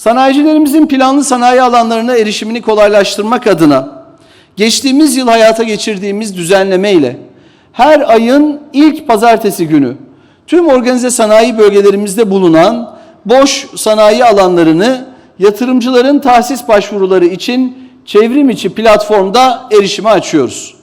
Sanayicilerimizin planlı sanayi alanlarına erişimini kolaylaştırmak adına geçtiğimiz yıl hayata geçirdiğimiz düzenleme ile her ayın ilk pazartesi günü tüm organize sanayi bölgelerimizde bulunan boş sanayi alanlarını yatırımcıların tahsis başvuruları için çevrim içi platformda erişime açıyoruz.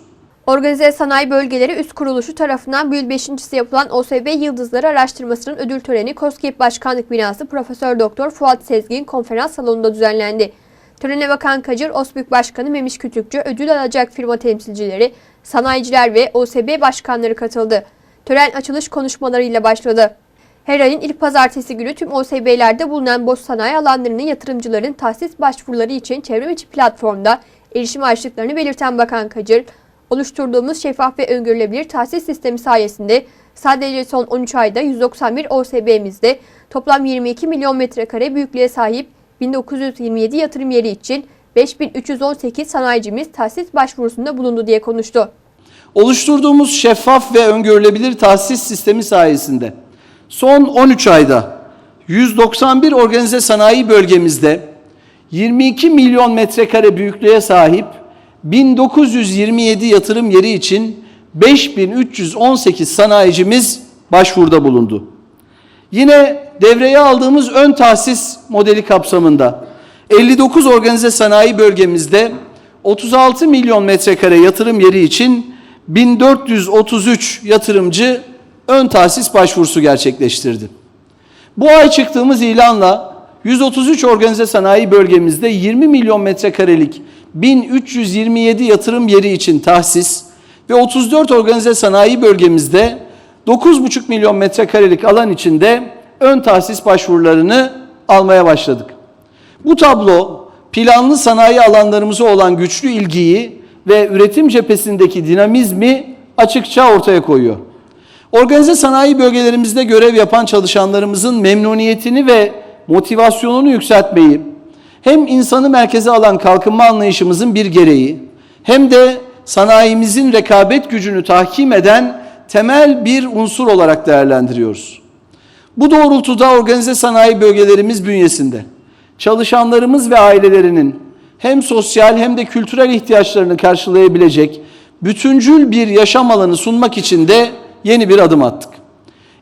Organize Sanayi Bölgeleri Üst Kuruluşu tarafından bu yıl 5.si yapılan OSB Yıldızları Araştırması'nın ödül töreni KOSGEB Başkanlık Binası Profesör Doktor Fuat Sezgin konferans salonunda düzenlendi. Törene Bakan Kacır, OSBÜK Başkanı Memiş Kütükçü, ödül alacak firma temsilcileri, sanayiciler ve OSB başkanları katıldı. Tören açılış konuşmalarıyla başladı. Her ayın ilk pazartesi günü tüm OSB'lerde bulunan boş sanayi alanlarının yatırımcıların tahsis başvuruları için çevrim içi platformda erişim açtıklarını belirten Bakan Kacır, oluşturduğumuz şeffaf ve öngörülebilir tahsis sistemi sayesinde sadece son 13 ayda 191 OSB'mizde toplam 22 milyon metrekare büyüklüğe sahip 1927 yatırım yeri için 5318 sanayicimiz tahsis başvurusunda bulundu diye konuştu. Oluşturduğumuz şeffaf ve öngörülebilir tahsis sistemi sayesinde son 13 ayda 191 organize sanayi bölgemizde 22 milyon metrekare büyüklüğe sahip 1927 yatırım yeri için 5318 sanayicimiz başvuruda bulundu. Yine devreye aldığımız ön tahsis modeli kapsamında 59 organize sanayi bölgemizde 36 milyon metrekare yatırım yeri için 1433 yatırımcı ön tahsis başvurusu gerçekleştirdi. Bu ay çıktığımız ilanla 133 organize sanayi bölgemizde 20 milyon metrekarelik 1327 yatırım yeri için tahsis ve 34 organize sanayi bölgemizde 9,5 milyon metrekarelik alan içinde ön tahsis başvurularını almaya başladık. Bu tablo planlı sanayi alanlarımıza olan güçlü ilgiyi ve üretim cephesindeki dinamizmi açıkça ortaya koyuyor. Organize sanayi bölgelerimizde görev yapan çalışanlarımızın memnuniyetini ve motivasyonunu yükseltmeyi hem insanı merkeze alan kalkınma anlayışımızın bir gereği hem de sanayimizin rekabet gücünü tahkim eden temel bir unsur olarak değerlendiriyoruz. Bu doğrultuda organize sanayi bölgelerimiz bünyesinde çalışanlarımız ve ailelerinin hem sosyal hem de kültürel ihtiyaçlarını karşılayabilecek bütüncül bir yaşam alanı sunmak için de yeni bir adım attık.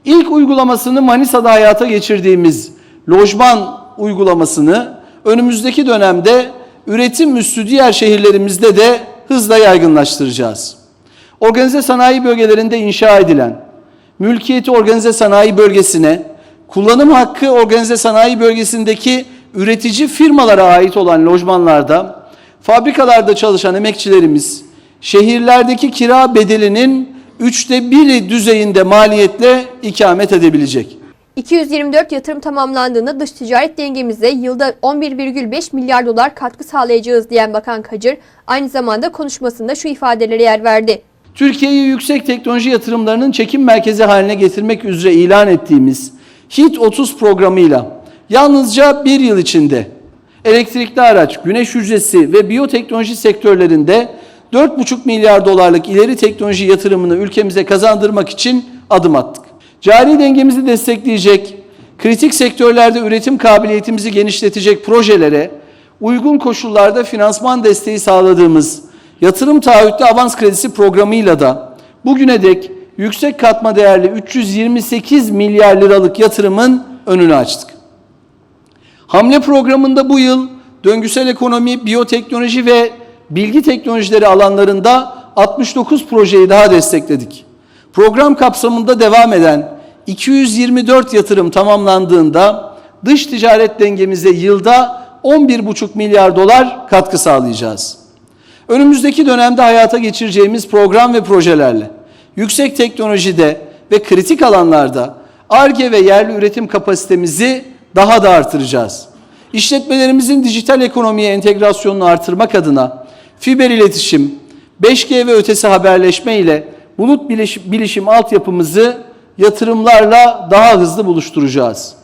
İlk uygulamasını Manisa'da hayata geçirdiğimiz lojman uygulamasını önümüzdeki dönemde üretim üssü diğer şehirlerimizde de hızla yaygınlaştıracağız. Organize sanayi bölgelerinde inşa edilen mülkiyeti organize sanayi bölgesine, kullanım hakkı organize sanayi bölgesindeki üretici firmalara ait olan lojmanlarda, fabrikalarda çalışan emekçilerimiz, şehirlerdeki kira bedelinin üçte biri düzeyinde maliyetle ikamet edebilecek. 224 yatırım tamamlandığında dış ticaret dengemize yılda 11,5 milyar dolar katkı sağlayacağız diyen Bakan Kacır, aynı zamanda konuşmasında şu ifadelere yer verdi. Türkiye'yi yüksek teknoloji yatırımlarının çekim merkezi haline getirmek üzere ilan ettiğimiz HIT 30 programıyla yalnızca bir yıl içinde elektrikli araç, güneş hücresi ve biyoteknoloji sektörlerinde 4,5 milyar dolarlık ileri teknoloji yatırımını ülkemize kazandırmak için adım attık. Cari dengemizi destekleyecek, kritik sektörlerde üretim kabiliyetimizi genişletecek projelere uygun koşullarda finansman desteği sağladığımız yatırım taahhütlü avans kredisi programıyla da bugüne dek yüksek katma değerli 328 milyar liralık yatırımın önünü açtık. Hamle programında bu yıl döngüsel ekonomi, biyoteknoloji ve bilgi teknolojileri alanlarında 69 projeyi daha destekledik. Program kapsamında devam eden 224 yatırım tamamlandığında dış ticaret dengemize yılda 11,5 milyar dolar katkı sağlayacağız. Önümüzdeki dönemde hayata geçireceğimiz program ve projelerle yüksek teknolojide ve kritik alanlarda ARGE ve yerli üretim kapasitemizi daha da artıracağız. İşletmelerimizin dijital ekonomiye entegrasyonunu artırmak adına fiber iletişim, 5G ve ötesi haberleşme ile bulut bilişim, bilişim altyapımızı yatırımlarla daha hızlı buluşturacağız.